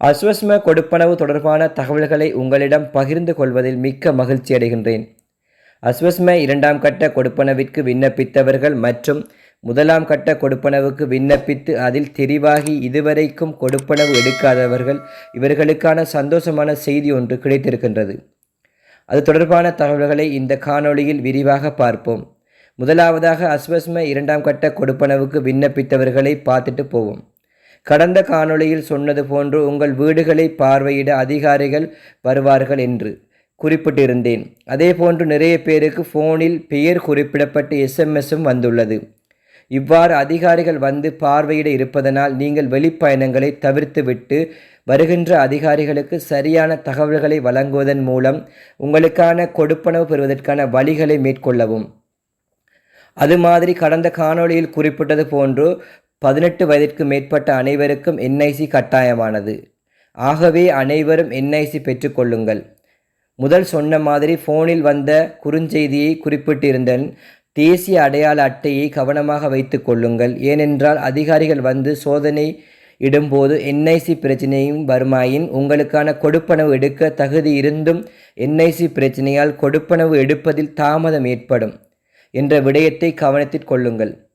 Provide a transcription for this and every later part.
அஸ்வஸ்ம கொடுப்பனவு தொடர்பான தகவல்களை உங்களிடம் பகிர்ந்து கொள்வதில் மிக்க மகிழ்ச்சி அடைகின்றேன். அஸ்வஸ்ம இரண்டாம் கட்ட கொடுப்பனவிற்கு விண்ணப்பித்தவர்கள் மற்றும் முதலாம் கட்ட கொடுப்பனவுக்கு விண்ணப்பித்து அதில் தெரிவாகி இதுவரைக்கும் கொடுப்பனவு எடுக்காதவர்கள் இவர்களுக்கான சந்தோஷமான செய்தி ஒன்று கிடைத்திருக்கின்றது. அது தொடர்பான தகவல்களை இந்த காணொளியில் விரிவாக பார்ப்போம். முதலாவதாக அஸ்வஸ்ம இரண்டாம் கட்ட கொடுப்பனவுக்கு விண்ணப்பித்தவர்களை பார்த்துட்டு போவோம். கடந்த காணொளியில் சொன்னது போன்று உங்கள் வீடுகளை பார்வையிட அதிகாரிகள் வருவார்கள் என்று குறிப்பிட்டிருந்தேன். அதே போன்று நிறைய பேருக்கு ஃபோனில் பெயர் குறிப்பிடப்பட்டு எஸ்எம்எஸும் வந்துள்ளது. இவ்வாறு அதிகாரிகள் வந்து பார்வையிட இருப்பதனால் நீங்கள் வெளிப்பயணங்களை தவிர்த்துவிட்டு வருகின்ற அதிகாரிகளுக்கு சரியான தகவல்களை வழங்குவதன் மூலம் உங்களுக்கான கொடுப்பனவு பெறுவதற்கான வழிகளை மேற்கொள்ளவும். அது மாதிரி கடந்த காணொளியில் குறிப்பிட்டது போன்று பதினெட்டு வயதிற்கு மேற்பட்ட அனைவருக்கும் என்ஐசி கட்டாயமானது. ஆகவே அனைவரும் என்ஐசி பெற்றுக்கொள்ளுங்கள். முதல் சொன்ன மாதிரி ஃபோனில் வந்த குறுஞ்செய்தியை குறிப்பிட்டிருந்தேன். தேசிய அடையாள அட்டையை கவனமாக வைத்து கொள்ளுங்கள். ஏனென்றால் அதிகாரிகள் வந்து சோதனை இடும்போது என்ஐசி பிரச்சனையும் வருமாயின் உங்களுக்கான கொடுப்பனவு எடுக்க தகுதி இருந்தும் என்ஐசி பிரச்சனையால் கொடுப்பனவு எடுப்பதில் தாமதம் ஏற்படும் என்ற விடயத்தை கவனத்தில் கொள்ளுங்கள்.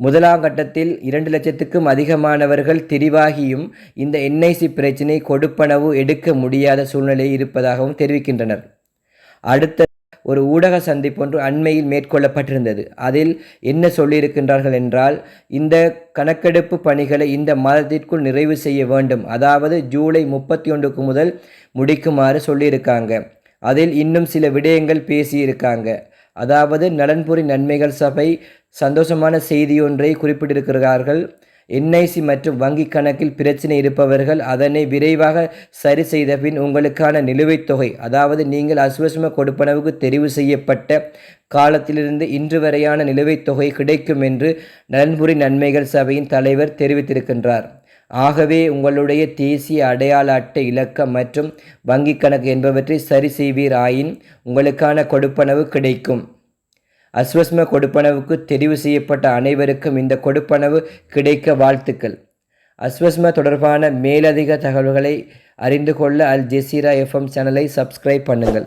முதலாம் கட்டத்தில் இரண்டு லட்சத்துக்கும் அதிகமானவர்கள் தெரிவாகியும் இந்த என்ஐசி பிரச்சினை கொடுப்பனவு எடுக்க முடியாத சூழ்நிலை இருப்பதாகவும் தெரிவிக்கின்றனர். அடுத்த ஒரு ஊடக சந்திப்பொன்று அண்மையில் மேற்கொள்ளப்பட்டிருந்தது. அதில் என்ன சொல்லியிருக்கின்றார்கள் என்றால் இந்த கணக்கெடுப்பு பணிகளை இந்த மாதத்திற்குள் நிறைவு செய்ய வேண்டும். அதாவது ஜூலை முப்பத்தி ஒன்றுக்கு முதல் முடிக்குமாறு சொல்லியிருக்காங்க. அதில் இன்னும் சில விடயங்கள் பேசியிருக்காங்க. அதாவது நலன்புரி நன்மைகள் சபை சந்தோஷமான செய்தியொன்றை குறிப்பிட்டிருக்கிறார்கள். என்ஐசி மற்றும் வங்கி கணக்கில் பிரச்சனை இருப்பவர்கள் அதனை விரைவாக சரி செய்த பின் உங்களுக்கான நிலுவைத் தொகை அதாவது நீங்கள் அசுவசம கொடுப்பனவுக்கு தெரிவு செய்யப்பட்ட காலத்திலிருந்து இன்று வரையான நிலுவைத் தொகை கிடைக்கும் என்று நலன்புரி நன்மைகள் சபையின் தலைவர் தெரிவித்திருக்கின்றார். ஆகவே உங்களுடைய தேசிய அடையாள அட்டை இலக்கம் மற்றும் வங்கிக் கணக்கு என்பவற்றை சரி செய்வீராயின் உங்களுக்கான கொடுப்பனவு கிடைக்கும். அஸ்வஸ்ம கொடுப்பனவுக்கு தெரிவு செய்யப்பட்ட அனைவருக்கும் இந்த கொடுப்பனவு கிடைக்க வாழ்த்துக்கள். அஸ்வஸ்ம தொடர்பான மேலதிக தகவல்களை அறிந்து கொள்ள அல் ஜெசீரா எஃப்எம் சேனலை சப்ஸ்கிரைப் பண்ணுங்கள்.